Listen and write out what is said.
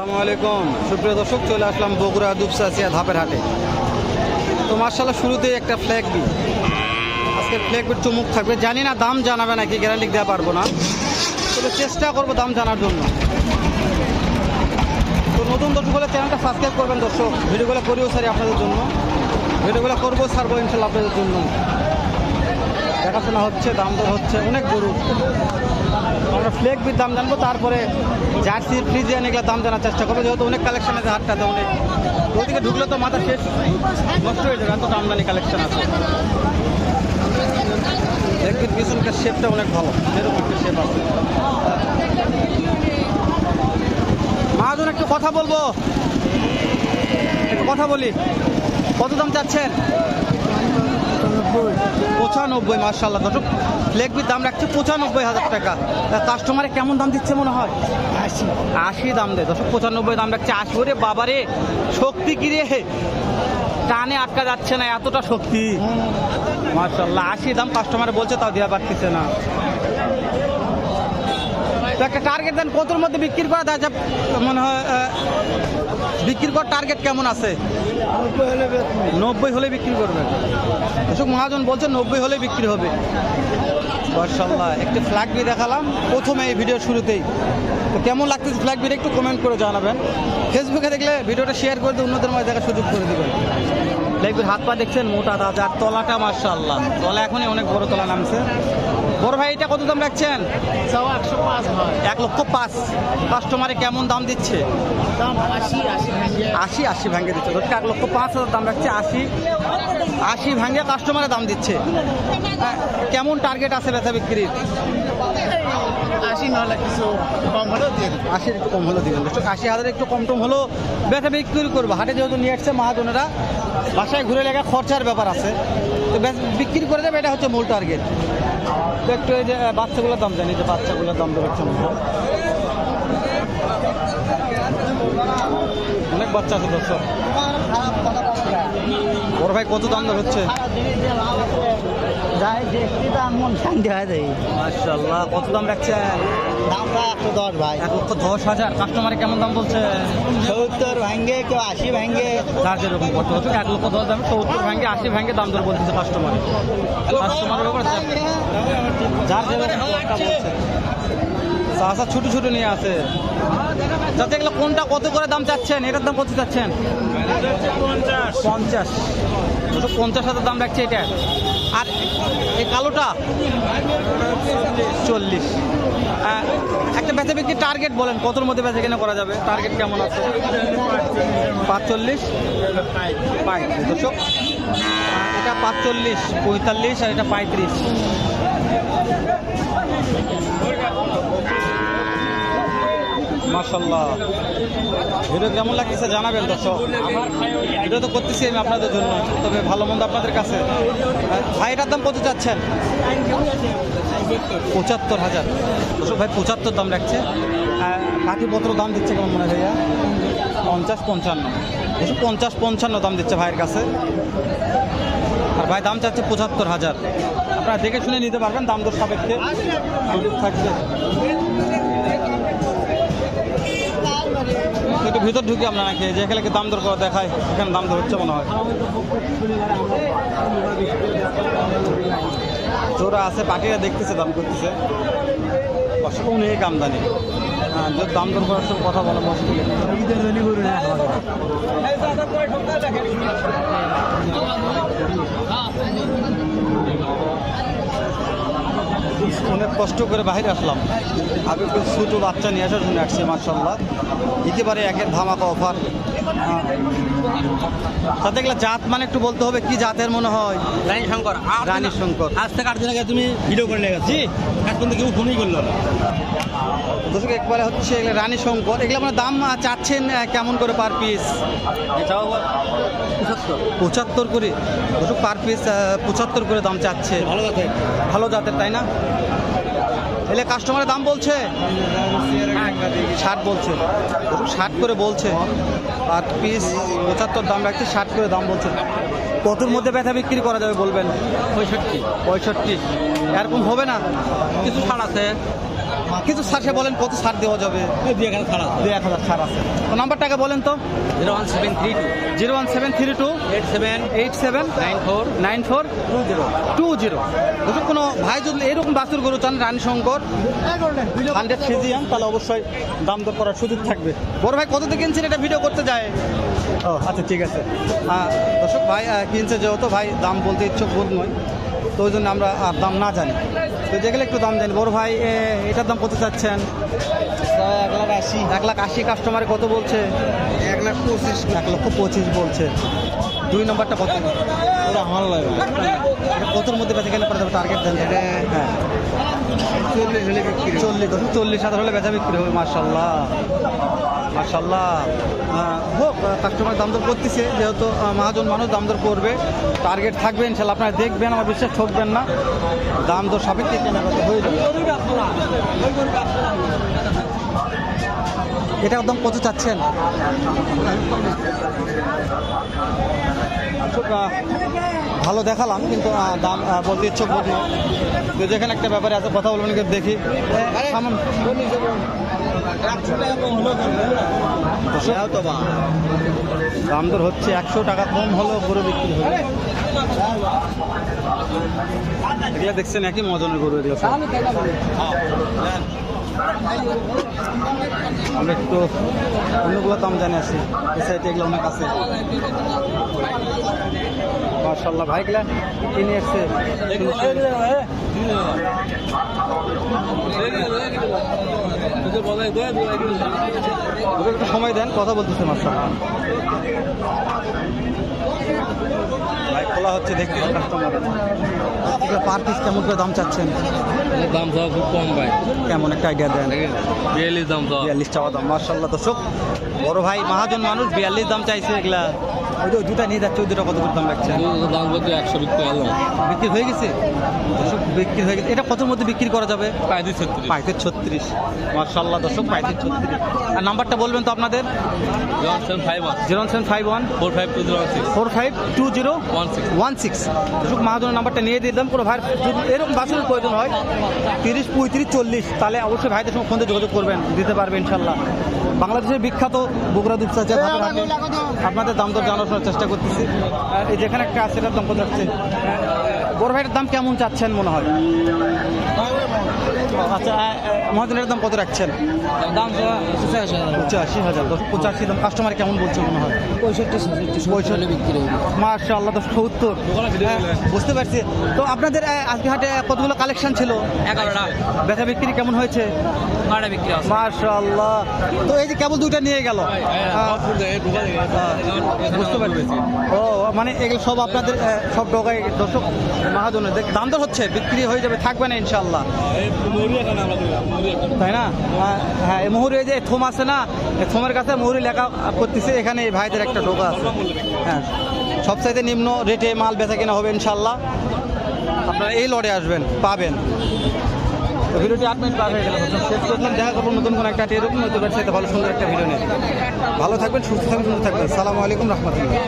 আসসালামু আলাইকুম। সুপ্রিয় দর্শক, চলে আসলাম বগুড়া দুপসাসিয়া ধাপের হাটে। তো মার্শাল্লাহ শুরুতেই একটা ফ্ল্যাগ বি আজকে ফ্ল্যাগ বির চুমুক থাকবে। জানি না দাম জানাবে নাকি গ্যারান্টি দেওয়া পারব না। তবে চেষ্টা করব দাম জানার জন্য। তো নতুন দর্শক হলে চ্যানেলটা সাবস্ক্রাইব করবেন দর্শক। ভিডিওগুলো করিও সারি আপনাদের জন্য। ভিডিওগুলো করব সারবো ইনশাল্লাহ আপনাদের জন্য। দেখাশোনা হচ্ছে, দাম দর হচ্ছে, অনেক গরু। আমরা ফ্লেক বির দাম জানব, তারপরে জার্সি ফ্রিজিয়ান এগুলো দাম জানার চেষ্টা করব। যেহেতু অনেক কালেকশন আছে হাটটাতে অনেক ওদিকে ঢুকলে তো মাথা শেষ। নষ্ট হয়ে যাবে, এত আমদানি কালেকশন আছে। ফ্লেক পিছনকার শেপটা অনেক ভালো। একটা শেপ আছে। মাহাজন একটু কথা বলব? একটু কথা বলি। কত দাম চাচ্ছেন? পঁচানব্বই মার্শাল্লাহ দর্শক লেগবির দাম রাখছে পঁচানব্বই হাজার টাকা। কাস্টমারে কেমন দাম দিচ্ছে মনে হয়? আশি। আশি দাম দেয়। দর্শক পঁচানব্বই দাম রাখছে আশি। ওরে বাবারে শক্তি কি রে? টানে আটকা যাচ্ছে না এতটা শক্তি। মার্শাল্লাহ আশি দাম কাস্টমারে বলছে তাও দেওয়া পারতেছে না। তো একটা টার্গেট দেন কতর মধ্যে বিক্রি করা যায় মনে হয় আহ, বিক্রির পর টার্গেট কেমন আছে? নব্বই হলে বিক্রি করবে অশোক মহাজন বলছে নব্বই হলে বিক্রি হবে। মার্শাল্লাহ একটি ফ্ল্যাগ বি দেখালাম প্রথমে এই ভিডিওর শুরুতেই। তো কেমন লাগতেছে ফ্ল্যাগ বিটা একটু কমেন্ট করে জানাবেন। ফেসবুকে দেখলে ভিডিওটা শেয়ার করে দিয়ে অন্যদের মাঝে দেখার সুযোগ করে দেবেন। বির হাত পা দেখছেন মোটা তাজা আর তলাটা মার্শাল্লাহ তলা এখনই অনেক বড় তলা নামছে। বড় ভাই এটা কত দাম রাখছেন? এক লক্ষ পাঁচ। কাস্টমারে কেমন দাম দিচ্ছে? দাম আশি আশি ভাঙিয়ে। আশি আশি ভাঙে দিচ্ছে। ধরতে এক লক্ষ পাঁচ হাজার দাম রাখছে আশি। আশি ভাঙে কাস্টমারে দাম দিচ্ছে। হ্যাঁ, কেমন টার্গেট আছে বেচা বিক্রির? আশি নাহলে কিছু কম হলেও দিয়ে দেবো। আশির একটু কম হলো দিবেন। দর্শক, আশি হাজার একটু কম টম হলো বেচা বিক্রি করব। হাটে যেহেতু নিয়ে আসছে মহাজনেরা বাসায় ঘুরে লেগে খরচার ব্যাপার আছে। তো বিক্রি করে দেবে, এটা হচ্ছে মূল টার্গেট তো একটু এই যে বাচ্চাগুলোর দাম জানি যে বাচ্চাগুলোর দাম দেবে হচ্ছে অনেক বাচ্চা আছে দর্শক। বড় ভাই কত দাম হচ্ছে যাই দেখতে দাম মন শান্তি হয় দেয় মাশাল্লাহ কত দাম রাখছেন? দামটা একশো দশ ভাই। এক লক্ষ দশ হাজার। কাস্টমারে কেমন দাম বলছে? সত্তর ভাঙ্গে কেউ আশি ভাঙ্গে। যার যেরকম করতে হচ্ছে এক লক্ষ দশ দাম সত্তর ভাঙ্গে আশি ভাঙ্গে দাম দর বলতেছে কাস্টমার কাস্টমারের ব্যাপার যার যেরকম বলছে ছোট ছোট নিয়ে আছে। যাতে এগুলো কোনটা কত করে দাম চাচ্ছেন? এটার দাম কত চাচ্ছেন? পঞ্চাশ। পঞ্চাশ হাজার দাম রাখছে এটা। আর এই কালোটা চল্লিশ। আহ, একটা বেচা বিক্রি টার্গেট বলেন কতর মধ্যে ব্যথা কেনা করা যাবে? টার্গেট কেমন আছে? পাঁচচল্লিশ? পঁয়ত্রিশ। দর্শক এটা পাঁচচল্লিশ পঁয়তাল্লিশ আর এটা পঁয়ত্রিশ। মার্শাল্লাহ ভিডিও কেমন লাগতেছে জানাবেন দর্শক? তো করতেছি আমি আপনাদের জন্য তবে ভালো মন্দ আপনাদের কাছে। আহ, ভাই এটার দাম কত চাচ্ছেন? পঁচাত্তর হাজার। দর্শক ভাই পঁচাত্তর দাম রাখছে। কাঠিপত্র দাম দিচ্ছে কেমন মনে হয় ভাইয়া? পঞ্চাশ পঞ্চান্ন। দর্শক পঞ্চাশ পঞ্চান্ন দাম দিচ্ছে ভাইয়ের কাছে। আর ভাই দাম চাচ্ছে পঁচাত্তর হাজার। আপনারা দেখে শুনে নিতে পারবেন দাম দর সাপেক্ষে। থাকবে একটু ভিতর ঢুকি আমরা নাকি যে এখানে কি দাম দর করা দেখায় এখানে দাম দর হচ্ছে মনে হয় চোরা আছে পাখিরা দেখতেছে দাম করতেছে অনেক আমদানি হ্যাঁ, দাম দর করার সঙ্গে কথা বলা মুশকিল অনেক কষ্ট করে বাইরে আসলাম। আগে একটু ছোটো বাচ্চা নিয়ে আসার জন্য আসছি মার্শাল্লাহ একেবারে একের ধামাকা অফার তাতে গেলে জাত মানে একটু বলতে হবে কি জাতের মনে হয়? রানী শঙ্কর রানী শঙ্কর। আজ থেকে আট দিন আগে তুমি ভিডিও করে লেগেছি জি। আজ পর্যন্ত কেউ ফোনই করল না। দর্শক একবারে হচ্ছে এগুলো রানী শঙ্কর। এগুলো মানে দাম চাচ্ছেন কেমন করে পার পিস এটাও পঁচাত্তর। করে? দর্শক পার পিস পঁচাত্তর করে দাম চাচ্ছে। ভালো কথা ভালো জাতের তাই না? এলে কাস্টমারের দাম বলছে? ষাট বলছে। ষাট করে বলছে। পার পিস পঁচাত্তর দাম রাখছে ষাট করে দাম বলছে। কতর মধ্যে ব্যথা বিক্রি করা যাবে বলবেন? পঁয়ষট্টি। পঁয়ষট্টি। এরকম হবে না? কিছু ছাড় আছে। কিছু সার্চে বলেন কত সার দেওয়া যাবে? দুই ছাড়া দুই এক হাজার সার আছে। তো নাম্বারটাকে বলেন তো। Zero one seven three two. Zero one seven three two. Eight seven. Eight seven. Nine four. Nine four. Two zero. Two zero. যদি কোনো ভাই যদি এরকম বাছুর গরু চান রানী শঙ্কর হান্ড্রেড ফিজিয়ান তাহলে অবশ্যই দাম দর করার সুযোগ থাকবে। বড় ভাই কত দিয়ে কিনছেন? এটা ভিডিও করতে যায়। ও আচ্ছা ঠিক আছে। আহ, দর্শক ভাই কিনছে যেহেতু ভাই দাম বলতে ইচ্ছুক বোধ নয়। তো ওই জন্য আমরা আর দাম না জানি। তো যেগুলো একটু দাম জানি। বড় ভাই এটার দাম কত চাচ্ছেন? এক লাখ আশি এক লাখ আশি কাস্টমারে কত বলছে? এক লাখ পঁচিশ এক লক্ষ পঁচিশ বলছে। দুই নম্বরটা কত? ওটা আমার লাগে কতর মধ্যে বেঁচে গেলে পরে টার্গেট দেন হ্যাঁ। চল্লিশ হলে চল্লিশ চল্লিশ হাজার হলে বেচা বিক্রি হবে মার্শাল্লাহ মার্শাল্লাহ হোক কাস্টমার দাম দর করতেছে, যেহেতু মহাজন মানুষ দাম দর করবে টার্গেট থাকবে ইনশাল্লাহ আপনারা দেখবেন, আমার বিশ্বাস ঠকবেন না। দাম দর সাপেক্ষে কেনাকাটা হয়ে যাবে। এটা একদম কত চাচ্ছেন? ভালো দেখালাম, কিন্তু দাম বলতে ইচ্ছুক নয়। যেখানে একটা ব্যাপারে আছে, কথা বলবেন কিন্তু দেখি সামান দাম দর হচ্ছে একশো টাকা, কম হলেও গরু বিক্রি হবে এগুলো দেখছেন একই মজনের গরু এগুলো। আমরা একটু অন্যগুলো দাম জানি আছি এই সাইডে এগুলো অনেক আছে। মার্শাল্লাহ ভাইগুলা কিনে এসছে? ওদের একটু সময় দেন কথা বলতেছে ভাই খোলা হচ্ছে দেখতে কাস্টমার পার পিস কেমন করে দাম চাচ্ছেন? দাম সব খুব কম ভাই। কেমন একটা আইডিয়া দেন। বিয়াল্লিশ দাম বিয়াল্লিশ চাওয়া দাম মার্শাল্লাহ দর্শক। বড় ভাই মহাজন মানুষ বিয়াল্লিশ দাম চাইছে এগুলা। ওই দুটা নিয়ে যাচ্ছে ওই দুটা কত করে দাম রাখছেন দাম বলতে একশো বিক্রি হলো বিক্রি হয়ে গেছে? দর্শক বিক্রি হয়ে গেছে। এটা কত মধ্যে বিক্রি করা যাবে? পঁয়ত্রিশ ছত্রিশ। পাইতে ছত্রিশ। মার্শাল্লাহ দর্শক পাইতে ছত্রিশ। আর নাম্বারটা বলবেন তো আপনাদের? Zero seven five one. Four five two zero four five two zero one six. One six. দর্শক মহাজনের নাম্বারটা নিয়ে দিলাম। কোনো ভাই এরকম বাসনের প্রয়োজন হয় তিরিশ পঁয়ত্রিশ চল্লিশ তাহলে অবশ্যই ভাইদের সঙ্গে ফোনে যোগাযোগ করবেন। দিতে পারবে ইনশাল্লাহ বাংলাদেশের বিখ্যাত বগুড়া দুধ চাচা আপনাদের দাম দর জানার চেষ্টা করতেছি। এই যেখানে একটা আছে এটার দাম কত যাচ্ছে? বড় ভাইয়ের দাম কেমন চাচ্ছেন মনে হয়? আচ্ছা মহাজনের দাম কত রাখছেন? দাম পঁচাশি হাজার। পঁচাশি দাম কাস্টমার কেমন বলছে মনে হয়? পঁয়ষট্টি পঁয়ষট্টি। বিক্রি হবে। আল্লাহ তো সত্তর। হ্যাঁ, বুঝতে পারছি। তো আপনাদের আজকে হাটে কতগুলো কালেকশন ছিল? এগারোটা। বেচা বিক্রি কেমন হয়েছে? মার্শাল্লাহ তো এই যে কেবল দুইটা নিয়ে গেল। বুঝতে পারছি। ও মানে এগুলো সব আপনাদের সব ডগাই দর্শক মহাজনের। দাম দর হচ্ছে বিক্রি হয়ে যাবে থাকবে না ইনশাল্লাহ তাই না? হ্যাঁ এই মুহুরি যে থোম আছে না থোমের কাছে মুহুরি লেখা করতেছে, এখানে এই ভাইদের একটা ঢোকা আছে। হ্যাঁ সবচাইতে নিম্ন রেটে মাল বেচা কেনা হবে ইনশাল্লাহ আপনারা এই লড়ে আসবেন, পাবেন। ভিডিওটি আট মিনিট পার হয়ে গেল। শেষ করলাম, দেখা করব নতুন কোনো একটা এরকম নতুন ব্যবসায়ীতে ভালো সুন্দর একটা ভিডিও নিয়ে। ভালো থাকবেন, সুস্থ থাকবেন, সুন্দর থাকবেন। সালামু আলাইকুম, রহমতুল্লাহ।